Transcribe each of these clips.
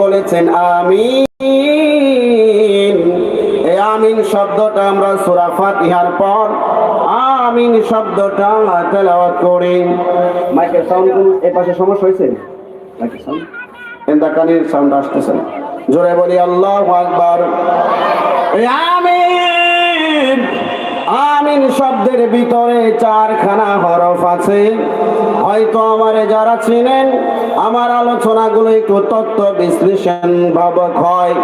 বলেছেন আমি আমিন শব্দটা আমরা সূরা ফাতিহার পর আমিন শব্দটা তেলাওয়াত করি। মাইকের সাউন্ড এই পাশে সমস্যা হয়েছে? মাইকের সাউন্ড আসতেছে জোরে বলি, আল্লাহু আকবার। আমিন! আমিন শব্দের ভিতরে চারখানা হরফ আছে। হয়তো আমারে যারা চিনেন, আমার আলোচনাগুলো একটু তত্ত্ব বিশ্লেষণ ভাবক হয়।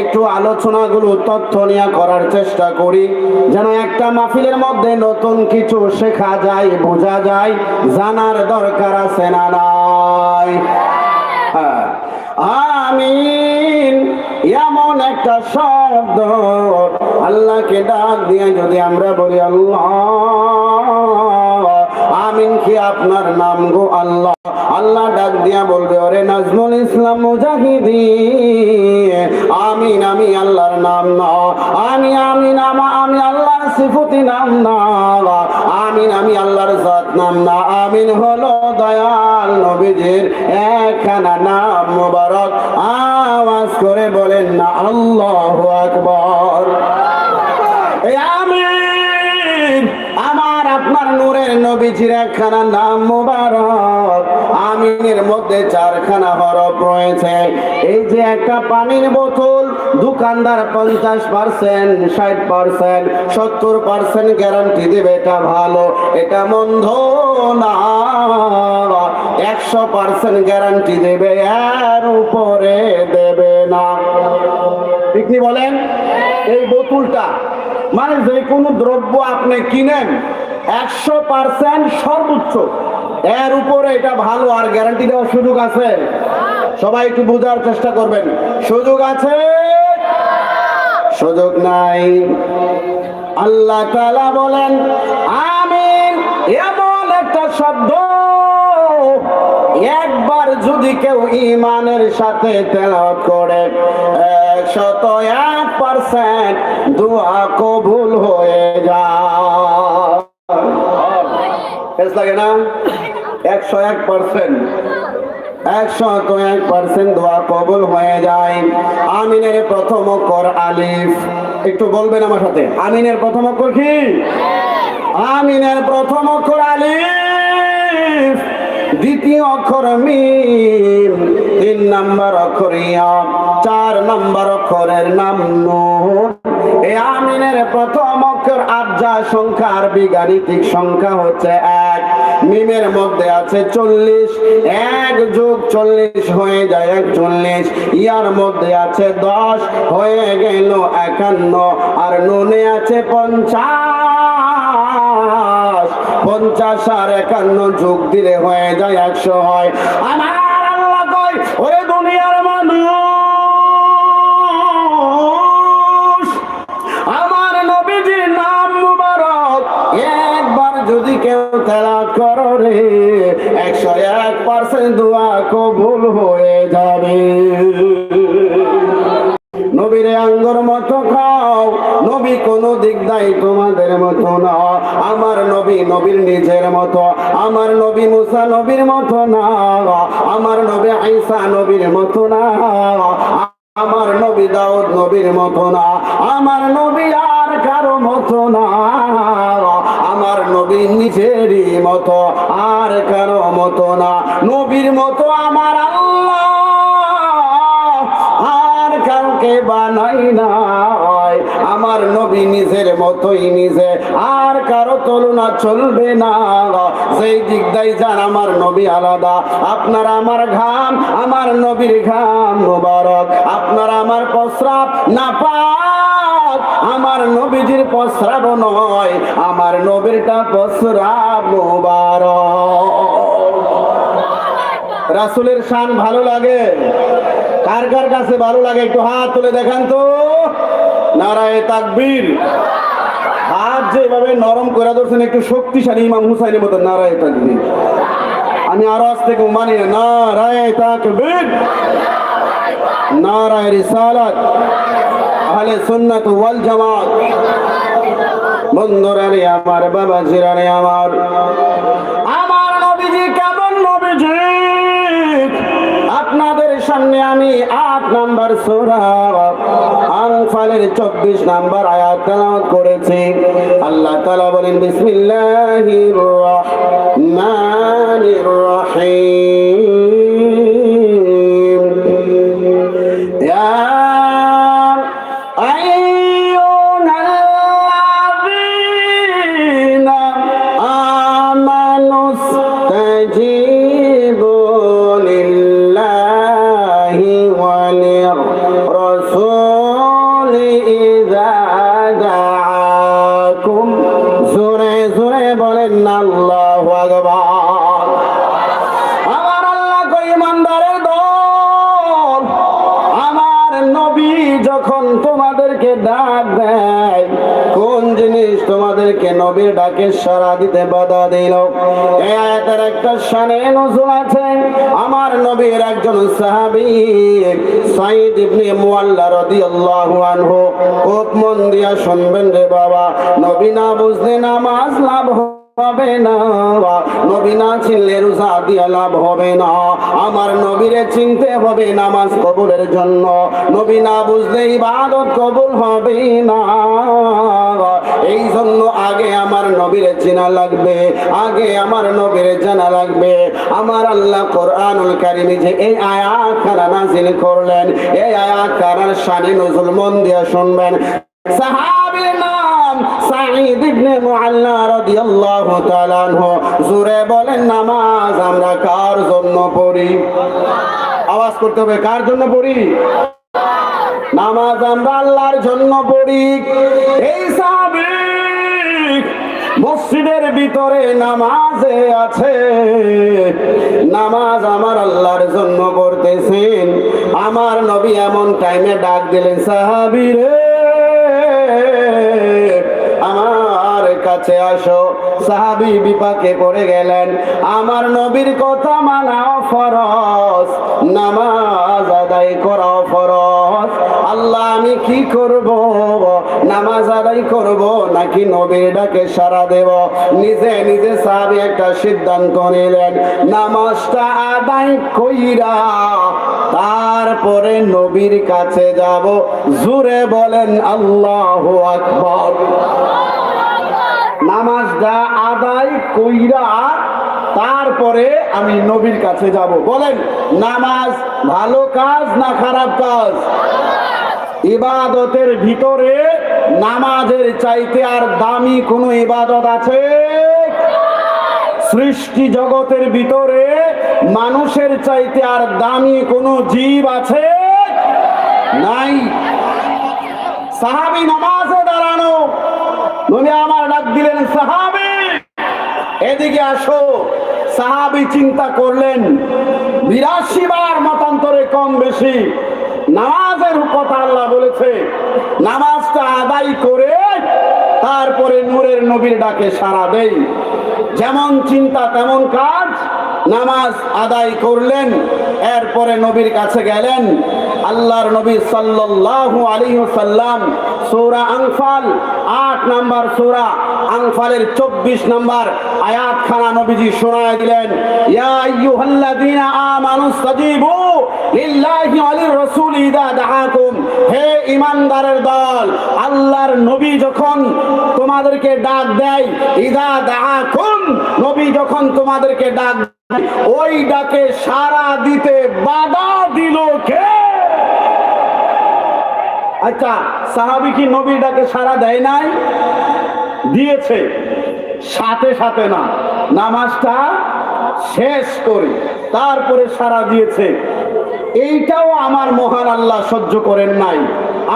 একটু আলোচনাগুলো তথ্য নিয়ে করার চেষ্টা করি। যেন একটা মাহফিলের মধ্যে নতুন কিছু শেখা যায়, বোঝা যায়, জানার দরকার আছে না নাই? হ্যাঁ। আমিন, এমন একটা শব্দ আল্লাহকে ডাক দিয়ে যদি আমরা বলি, আল্লাহ, আমিন কি আপনার নাম গো আল্লাহ? আল্লাহ ডাক দিয়া বলবে, ওরে নাজমুল ইসলাম মুজাহিদি, আমিন, আমি আল্লাহর নাম না। আমি, আমা আমি আল্লাহর সিফতি নাম না। আমিন, আমি আল্লাহর জাত নাম না। আমিন হলো দয়াল নবীজির একখানা নাম মুবারক। আওয়াজ করে বলেন না, আল্লাহু আকবার। নবীজির নাম মুবারক। আমিনের মধ্যে চারখানা হরফ রয়েছে। এই যে একটা পানির বোতল, দোকানদার পঞ্চাশ পার্সেন্ট ষাট পার্সেন্ট সত্তর পার্সেন্ট গ্যারান্টি দেবে, এটা ভালো, এটা মন্দ না। একশো পার্সেন্ট গ্যারান্টি দেবে, এর উপরে দেবে না। ঠিক বলেন? এই বোতলটা মানে যে কোনো দ্রব্য আপনি কিনেন একশো পার্সেন্ট সর্বোচ্চ। এর উপরে এটা ভালো আর গ্যারান্টি দেওয়ার সুযোগ আছে। সবাই একটু বোঝার চেষ্টা করবেন। সুযোগ আছে? সুযোগ নাই। আল্লাহ তাআলা বলেন, আমিন। এমন একটা শব্দ। একবার যদি কেউ ইমানের সাথে তেলাওয়াত করে, একশত এক পার্সেন্ট দোয়া কবুল হয়ে যায়। লাগে না একশো এক পার্সেন্ট। একশো এক পার্সেন্ট দোয়া কবুল হয়ে যায়। আমিনের প্রথম অক্ষর আলিফ। একটু বলবেন আমার সাথে। আমিনের প্রথম অক্ষর কি? আমিনের প্রথম অক্ষর আলিফ। দ্বিতীয় অক্ষর মিম। তিন নাম্বার অক্ষর ইয়া। চার নাম্বার অক্ষরের নাম নুন এই আমিনের প্রথম অক্ষর আবজা সংখ্যা আরবি গাণিতিক সংখ্যা হচ্ছে মিমের মধ্যে আছে চল্লিশ। এক যুগ চল্লিশ হয়ে যায় একচল্লিশ ইয়ার মধ্যে আছে দশ, হয়ে গেল একান্ন। আর নুনে আছে পঞ্চাশ। পঞ্চাশ আর একান্ন যোগ দিলে হয়ে যায় একশো হয়। আমার আল্লাহ কয় তেলা একশো এক পার্সেন্ট দোয়া কবুল হয়ে যাবে। নবীর আঙ্গুর মতো খাও। নবী দিক দায় তোমাদের মতো না। আমার নবী নবীর নিজের মতো। আমার নবী মুসা নবীর মতো না। আমার নবী আইসা নবীর মতো না। আমার নবী দাউদ নবীর মতো না। আমার নবী আর কারও মতো না। আমার নবী নিজেরই মতো, আর কারও মতো না। নবীর মতো আমার আর কাউকে বানাই নাই আমার নবী নিজের মতোই নিজে, আর কারও তুলনা চলবে না। সেই দিক যান, আমার নবী আলাদা। আপনার আমার ঘাম, আমার নবীর ঘাম মোবারক। আপনার আমার প্রস্রাব না পাক আমার নবীজির প্রস্রাব নয়, আমার নবীরটা প্রস্রাব রাসুলের শান ভালো লাগে? কার কার কাছে ভালো লাগে? একটু হাত তুলে দেখান তো। নারায় তাকবীর। হাত যেভাবে নরম করে ধরছেন, একটু শক্তিশালী ইমাম হুসাইনের মতো নারায় তাকবীর। আমি আরও আজ থেকে মানি নারায় তাকবীর। নারায় রিসালাত। আহলে সুন্নাত ওয়াল জামাত। বন্ধুরা রে, আমার বাবা জিরারে আমার। আমার নবীজি কেমন নবীজি? আপনাদের সামনে আমি আট নাম্বার সোরা আনফালের চব্বিশ নাম্বার আয়াত তেলাওয়াত করেছি। আল্লাহ তাআলা বলেন, বিসমিল্লাহির রহমানির রহিম। নবীর সারা দিতে বাধা দিল। এই একটা সানে নজুল আছে। আমার নবীর একজন সাহাবি সাইদ ইবনে মুআল্লা রাদিয়াল্লাহু আনহু, খুব মন দিয়া শুনবেন রে বাবা। নবী না বুঝলে নামাজ লাভ হবে না। নবী না চিনলে রোজা লাভ হবে না। আমার নবীরে চিনতে হবে নামাজ কবুলের জন্য। নবী না বুঝলে ইবাদত কবুল হবে না। এই জন্য আগে আমার নবীরে চেনা লাগবে, আগে আমার নবীরে জানা লাগবে। আমার আল্লাহ কোরআনুল কারিমে যে এই আয়াত খানা নাজিল করলেন, এই আয়াত খানার মন দিয়া শুনবেন। সাঈদ ইবনে মুআল্লা রাদিয়াল্লাহু তাআলা আনহু জোরে বলেন, নামাজ আমরা কার জন্য পড়ি? আওয়াজ করতে হবে, কার জন্য পড়ি? নামাজ আমরা আল্লাহর জন্য পড়ি। এই মসজিদের ভিতরে নামাজে আছে। নামাজ আমার আল্লাহর জন্য পড়তেছেন। আমার নবী এমন টাইমে ডাক দিলেন, সাহাবী রে। কাছে আসো। সাহাবি বিপাকে পড়ে গেলেন। আমার নবীর কথা মানা ফরজ, নামাজ আদায় করা ফরজ। আল্লাহ, আমি কি করব? নামাজ আদায় করব নাকি নবীর ডাকে সারা দেব? নিজে নিজে সাহাবি একটা সিদ্ধান্ত নিলেন। নামাজটা আদায় কইরা তারপরে নবীর কাছে যাব। জুরে বলেন, আল্লাহ আকবর। নামাজটা আদায় কইরা তারপরে আমি নবীর কাছে যাব। বলেন, নামাজ ভালো কাজ না খারাপ কাজ? ইবাদতের ভিতরে নামাজের চাইতে আর দামি কোনো ইবাদত আছে? সৃষ্টি জগতের ভিতরে মানুষের চাইতে আর দামি কোনো জীব আছে? নাই। সাহাবি নামাজে দাঁড়ানো। নবী আমার ডাক দিলেন, সাহাবি, এদিকে আসো। সাহাবি চিন্তা করলেন বিরাশি বার মতান্তরে কম বেশি নামাজের কথা আল্লাহ বলেছে। নামাজটা আদায় করে তারপরে নূরের নবীর ডাকে সারা দেই। যেমন চিন্তা তেমন কাজ, নামাজ আদায় করলেন। এরপরে নবীর কাছে গেলেন। আল্লাহর নবী সাল্লাল্লাহু আলাইহি ওয়াসাল্লাম সূরা আনফাল 8 নাম্বার সূরা আনফালের 24 নাম্বার আয়াত খানা নবীজি শোনায় দিলেন ইয়া আইয়ুহাল্লাযীনা আমানু ইসতাজিবু লিল্লাহি ওয়া লির-রাসূল ইযা দাআকুম। হে ঈমানদারের দল আল্লাহর নবী যখন তোমাদেরকে ডাক দেয় ইযা দাআকুম নবী যখন তোমাদেরকে ডাক দেয়, ওই ডাকে সাড়া দিতে বাধা দিল কে? আচ্ছা সাহাবি কি নবীর ডাকে সাড়া দেয় নাই? দিয়েছে। সাথে সাথে না, নামাজটা শেষ করে তারপরে সাড়া দিয়েছে। এইটাও আমার মহান আল্লাহ সহ্য করেন নাই।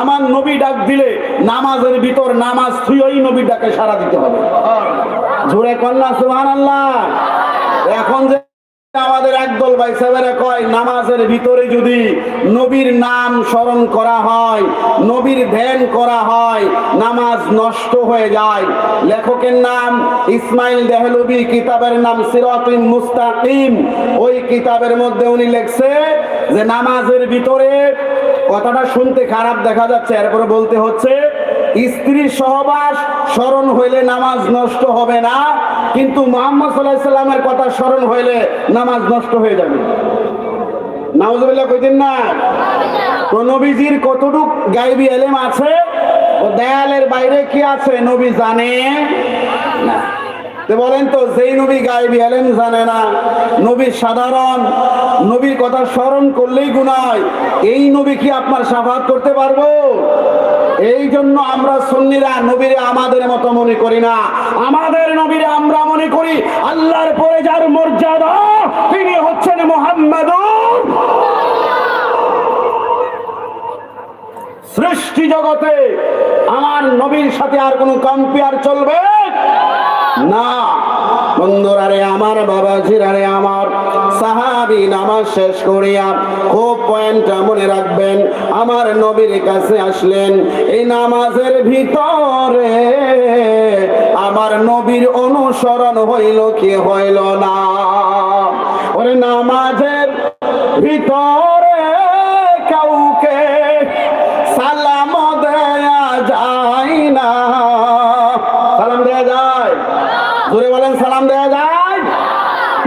আমার নবী ডাক দিলে নামাজের ভিতর নামাজ থুই নবী ডাকে সাড়া দিতে হবে। জোরে কন্যা সুহান আল্লাহ এখন যে আমাদের একদল ভাই সাহেবেরা কয়, নামাজের ভিতরে যদি নবীর নাম স্মরণ করা হয়, নবীর ধ্যান করা হয়, নামাজ নষ্ট হয়ে যায়। লেখকের নাম ইসমাইল দেহলবি, কিতাবের নাম সিরাতুল মুস্তাকিম। ওই কিতাবের মধ্যে উনি লেখছে যে, নামাজের ভিতরে কথাটা শুনতে খারাপ দেখা যাচ্ছে, এরপরে বলতে হচ্ছে স্ত্রীর সহবাস স্মরণ হইলে নামাজ নষ্ট হবে না, কিন্তু মোহাম্মদ সাল্লাহ সাল্লামের কথা স্মরণ হইলে নামাজ নষ্ট হয়ে যাবে। নাউজুবিল্লাহ কইতেন না? তো নবীজির কতটুক গাইবি এলেম আছে? ও দেয়ালের বাইরে কি আছে? নবী জানে না। বলেন তো, যেই নবী গাইবি এলেম জানে না? নবী সাধারণ, নবীর কথা স্মরণ করলেই গুনায়। এই নবী কি আপনার সাফাত করতে পারব? এই জন্য আমরা সুন্নিরা, নবীরে আমাদের মতো মনে করি না। আমাদের নবীরে আমরা মনে করি, আল্লাহর পরে যার মর্যাদা, তিনি হচ্ছেন মোহাম্মদ সৃষ্টি জগতে। আমার নবীর সাথে আর কোনো কম্পেয়ার চলবে? না। বন্ধুরা রে আমার বাবা রে আমার সাহাবি নামাজ শেষ করিয়া খুব পয়েন্টটা মনে রাখবেন, আমার নবীর কাছে আসলেন, এই নামাজের ভিতরে আমার নবীর অনুসরণ হইল কি হইল না? ওরে, নামাজের ভিতরে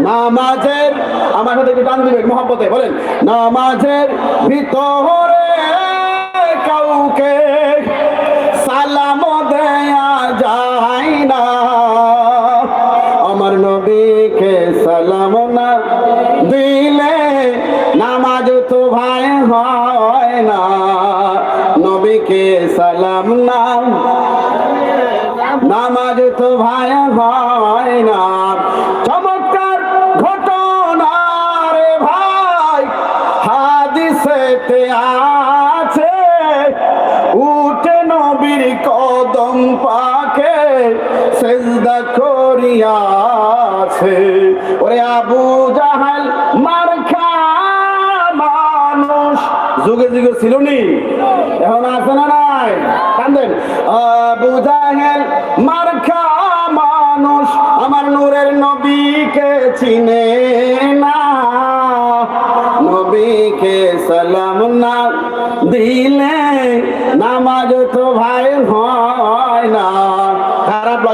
নামাজের, আমার সাথে একটু টান দিবেন, মহব্বতে, বলেন। নামাজের ভিতরে কাউকে সালাম দেয়া যায় না। আমার নবীকে সালাম না দিলে নামাজ তো ভাই হয় না। নবীকে সালাম না কদম পাকে সেজদা করিয়াছে। ওরে আবু জাহাল, মার মানুষ। যুগে যুগে ছিল নি, এখন আছে না নাই? কান্দেন। আবু জাহেল মারখা মানুষ, আমার নূরের নবীকে চিনে না। নবীকে সালাম না দিলে নামাজ তো ভাই হয়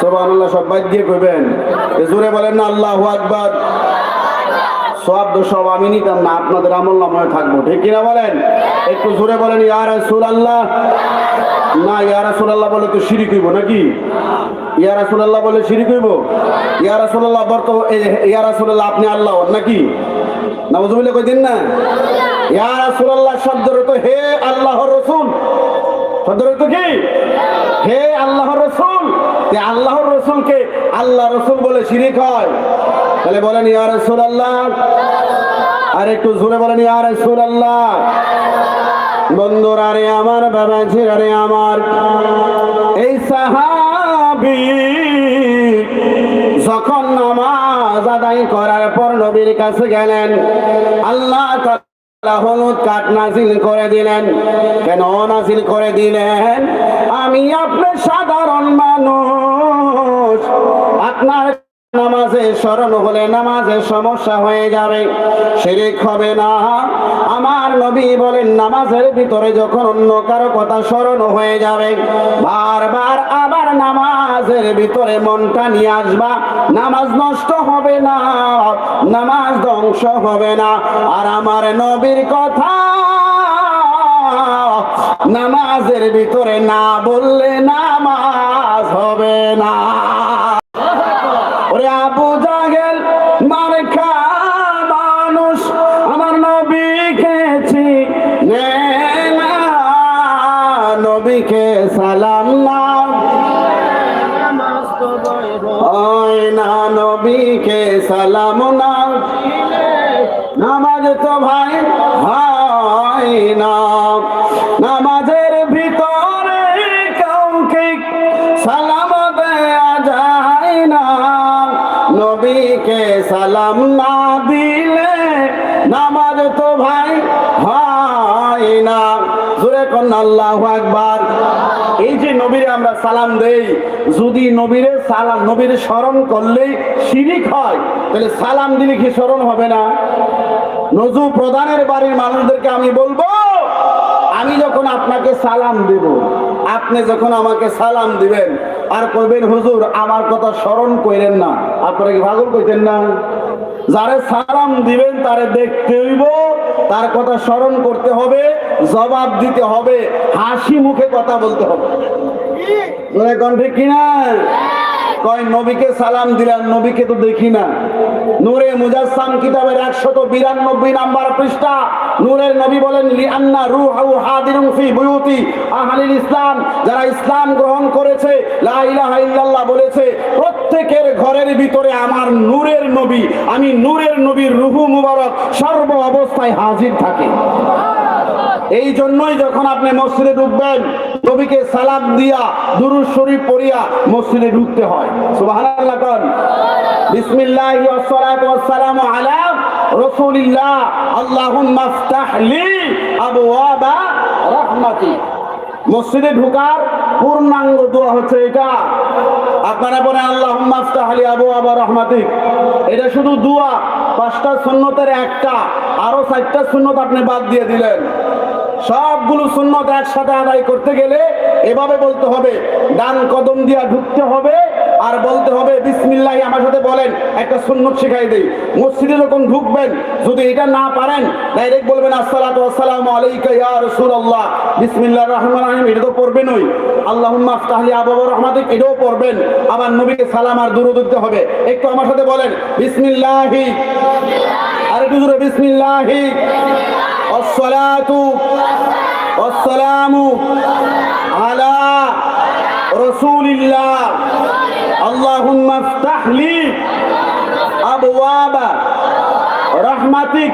সুবহানাল্লাহ, সব বাদ দিয়ে কইবেন। জোরে বলেন না, আল্লাহু আকবার। সব সব আমি নিতাম না, আপনাদের আমল নামে থাকব। ঠিক কিনা বলেন? একটু জোরে বলেন, ইয়া রাসূলুল্লাহ। না, ইয়া রাসূলুল্লাহ বলে তো শিরিক হইব নাকি? ইয়া রাসূলুল্লাহ বলে শিরিক হইব? ইয়া রাসূলুল্লাহ বর্ত ইয়া রাসূলুল্লাহ, আপনি আল্লাহ নাকি? নাউজুবিল্লাহ কই দিন না? ইয়া রাসূলুল্লাহ শব্দের তো হে আল্লাহর রাসূল। কি হে আল্লাহর রসুল। আল্লাহর রসুলকে আল্লাহ রসুল বলে শিরিক হয়। তাহলে বলেন, ইয়া রসুল আল্লাহ আর একটু জোরে বলেন, ইয়া রসুল আল্লাহ আমার, বাবা রে আমার, এই সাহাবি যখন নামাজ আদায় করার পর নবীর কাছে গেলেন, আল্লাহ হলুদ কাঠ নাজিল করে দিলেন। কেন নাজিল করে দিলেন? আমি আপনার সাধারণ মানুষ। আপনার নামাজে স্মরণ হলে নামাজে সমস্যা হয়ে যাবে। শিরিক হবে না। আমার নবী বলেন, নামাজের ভিতরে যখন অন্য কারও কথা স্মরণ হয়ে যাবে, বারবার আবার নামাজের ভিতরে মনটা নিয়ে আসবা, নামাজ নষ্ট হবে না, নামাজ ধ্বংস হবে না। আর আমার নবীর কথা নামাজের ভিতরে না বললে নামাজ হবে না। ওরে আল্লাহ একবার এই যে নবীরে আমরা সালাম দেই, যদি নবীরে সালাম, নবীরে স্মরণ করলেই শিরিক হয়, তাহলে সালাম দিলে কি স্মরণ হবে না? নজু প্রধানের বাড়ির মানুষদেরকে আমি বলব, আমি যখন আপনাকে সালাম দেব, আপনি যখন আমাকে সালাম দিবেন, আর কইবেন, হুজুর, আমার কথা স্মরণ কইরেন না। আপনারা কি ভাগল কইতেন না? যারে সালাম দিবেন, তারে দেখতে হইব, তার কথা স্মরণ করতে হবে জবাব দিতে হবে, হাসি মুখে কথা বলতে হবে। কণ্ঠে কিনা কয়, নবীকে সালাম দিলাম, নবীকে তো দেখি না। নূরে মুজাসসাম কিতাবের একশত বিরানব্বই নাম্বার পৃষ্ঠা। নূরের নবী বলেন, লিআন্না রূহু হাদিরুন ফি বুয়ুতি আহলিল ইসলাম। যারা ইসলাম গ্রহণ করেছে, লা ইলাহা ইল্লাল্লাহ বলেছে, প্রত্যেকের ঘরের ভিতরে আমার নূরের নবী, আমি নূরের নবীর রুহু মুবারক সর্ব অবস্থায় হাজির থাকে। এই জন্যই যখন আপনি মসজিদে ঢুকবেন, নবীকে সালাম দিয়া দুরুদ শরীফ পড়িয়া মসজিদে ঢুকতে হয়। সুবহানাল্লাহ কোন। বিসমিল্লাহি ওয়াসসালাতু ওয়াসসালামু আলা রাসূলিল্লাহ। আল্লাহুম্মা ইফতাহ লি আবওয়াবা রাহমাতি। মসজিদে ঢোকার পূর্ণাঙ্গ দোয়া হচ্ছে এটা। আপনারা বলেন আল্লাহ আলী আবু আবা রহমাতিক এটা শুধু দোয়া, পাঁচটা সুন্নতের একটা, আরও চারটা সুন্নত আপনি বাদ দিয়ে দিলেন। সবগুলো সুন্নত একসাথে আদায় করতে গেলে এভাবে বলতে হবে, ডান কদম দিয়া ঢুকতে হবে আর বলতে হবে, বিসমিল্লাহ, আমার সাথে বলেন, একটা সুন্নত শিখাই দেই। মসজিদে যখন ঢুকবেন, যদি এটা না পারেন ডাইরেক্ট বলবেন, আসসালাতু আসসালামু আলাইকা ইয়া রাসূলুল্লাহ। বিসমিল্লাহির রহমানির রহিম, এটা তো পড়বেনই আল্লাহুম্মা আফতাহলি আবাবা এটাও পড়বেন। আবার নবীকে সালাম আর দুরূদ দিতে হবে। একটু আমার সাথে বলেন, বিসমিল্লাহি। আর একটু জোরে, বিসমিল্লাহি। الصلاة والسلام على رسول الله اللهم افتح لي أبواب رحمتك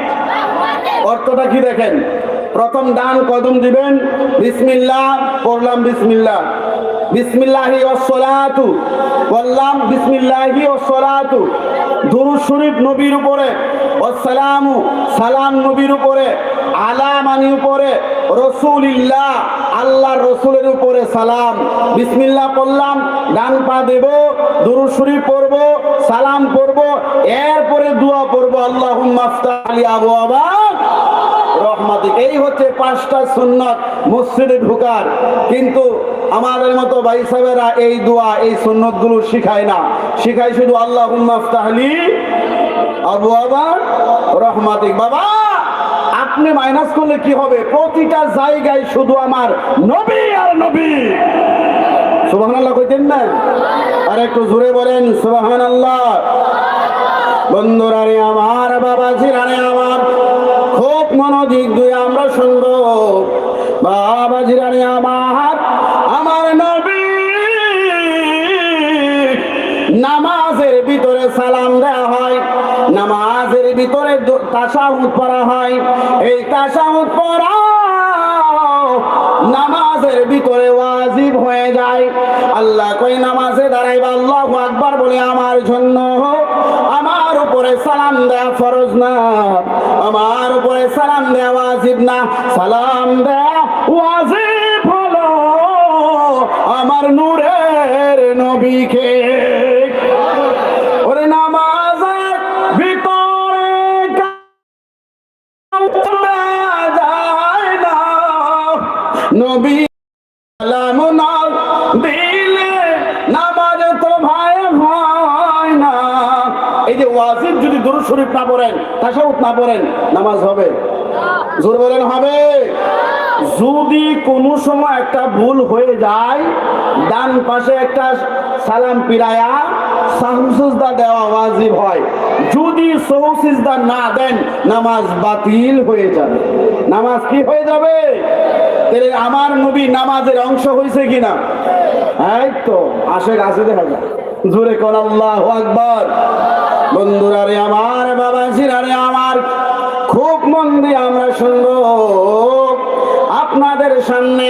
অর্থটা কি দেখেন প্রথম ডান কদম দিবেন বিসমিল্লাহ পড়লাম বিসমিল্লাহ বিসমিল্লাহি ওয়াসসালাতু বললাম বিসমিল্লাহি ওয়াসসালাতু দুরূদ শরীফ নবীর উপরে ওয়াসসালামু সালাম নবীর উপরে আলা মানি উপরে, রসুলিল্লাহ, আল্লাহর রসুলের উপরে সালাম। বিসমিল্লাহ পড়লাম, ডান পা দেব, দুরূদ শরীফ পড়ব, সালাম পড়ব, এরপরে দোয়া পড়ব আফতাহ আলী আবু আবা, রহমাতিক। এই হচ্ছে পাঁচটা সুন্নত মসজিদে ঢুকার। কিন্তু আমাদের মতো ভাই সাহেবেরা এই দোয়া, এই সুন্নতগুলো শিখায় না। শিখায় শুধু আল্লাহ মাফতাহলি আবু আবার রহমাতিক। বাবা! আপনি মাইনাস করলে কি হবে? প্রতিটা জায়গায় শুধু আমার নবী আর নবী। সুবহানাল্লাহ কইতেন না আর একটু জোরে বলেন, সুবহানাল্লাহ। বন্ধুরা রে আমার বাবা জিরানে আমার, খুব মনোযোগ দিয়ে আমরা শুনব। বাবা জিরানে আমার আমার নবী। নামাজের ভিতরে সালাম দেওয়া ভিতরে তাসাউদ পড়া হয়। এই তাসাউদ পড়া নামাজের ভিতরে ওয়াজিব হয়ে যায়। আল্লাহ কই নামাজে দাঁড়াইবা, আল্লাহ আকবার বলে আমার জন্য। আমার উপরে সালাম দেয়া ফরজ না। আমার উপরে সালাম দেয়া ওয়াজিব না। সালাম দেয়া ওয়াজিব হলো আমার নূরের নবীকে। ওয়াজিব যদি দুরুদ শরীফ না পড়েন তাশাহুদ না পড়েন, নামাজ হবে। জোর বলেন, হবে। যদি কোনো সময় একটা ভুল হয়ে যায়, ডান পাশে একটা সালাম পিরায়া সাহসুজদা দেওয়া ওয়াজিব হয়। যদি সহসিজদা না দেন, নামাজ বাতিল হয়ে যাবে। নামাজ কি হয়ে যাবে? তাহলে আমার নবী নামাজের অংশ হয়েছে কিনা? এই তো আসে গাছে দেখা যায় জোরে কর, আল্লাহ আকবর। বন্ধুরা রে আমার, বাবা রে আমার, খুব মন দিয়ে আমরা শুনব। আপনাদের সামনে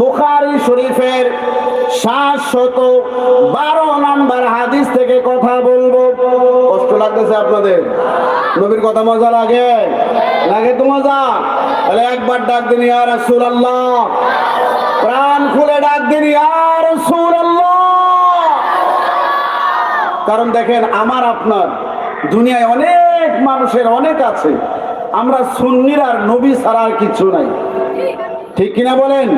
বুখারি শরীফের সাতশত বারো নাম্বার হাদিস থেকে কথা বলব। কষ্ট লাগতেছে আপনাদের? নবীর কথা মজা লাগে? লাগে তো মজা? তাহলে একবার ডাক দিন, ইয়া রাসূলুল্লাহ। প্রাণ খুলে ডাক দিন, ইয়া রাসূলুল্লাহ। কারণ দেখেন, আমার, আপনার, দুনিয়ায় অনেক মানুষের অনেক আছে। আমরা সুন্নির আর নবী ছাড়া আর কিছু নাই। ঠিক কিনা বলেন?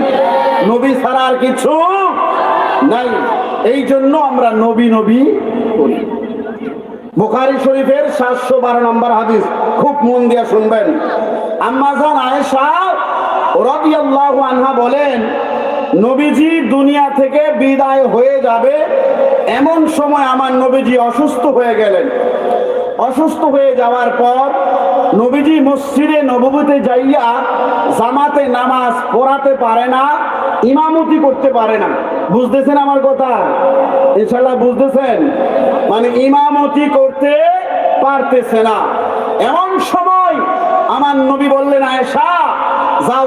নবী ছাড়া আর কিছু নাই। এই জন্য আমরা নবী নবী বলি বুখারী শরীফের সাতশো বারো নম্বর হাদিস, খুব মন দিয়ে শুনবেন। আম্মাজান আয়েশা রাদিয়াল্লাহু আনহা বলেন নবীজি দুনিয়া থেকে বিদায় হয়ে যাবে। এমন সময় আমার নবীজি অসুস্থ হয়ে গেলেন। অসুস্থ হয়ে যাওয়ার পর নবীজি মসজিদে নববীতে যাইয়া জামাতে নামাজ পড়াতে পারে না, ইমামতি করতে পারে না। বুঝতেছেন আমার কথা? ইনশাল্লাহ বুঝতেছেন? মানে ইমামতি করতে পারতেছে না। এমন সময় আমার নবী বললেন, আয়েশা, যাও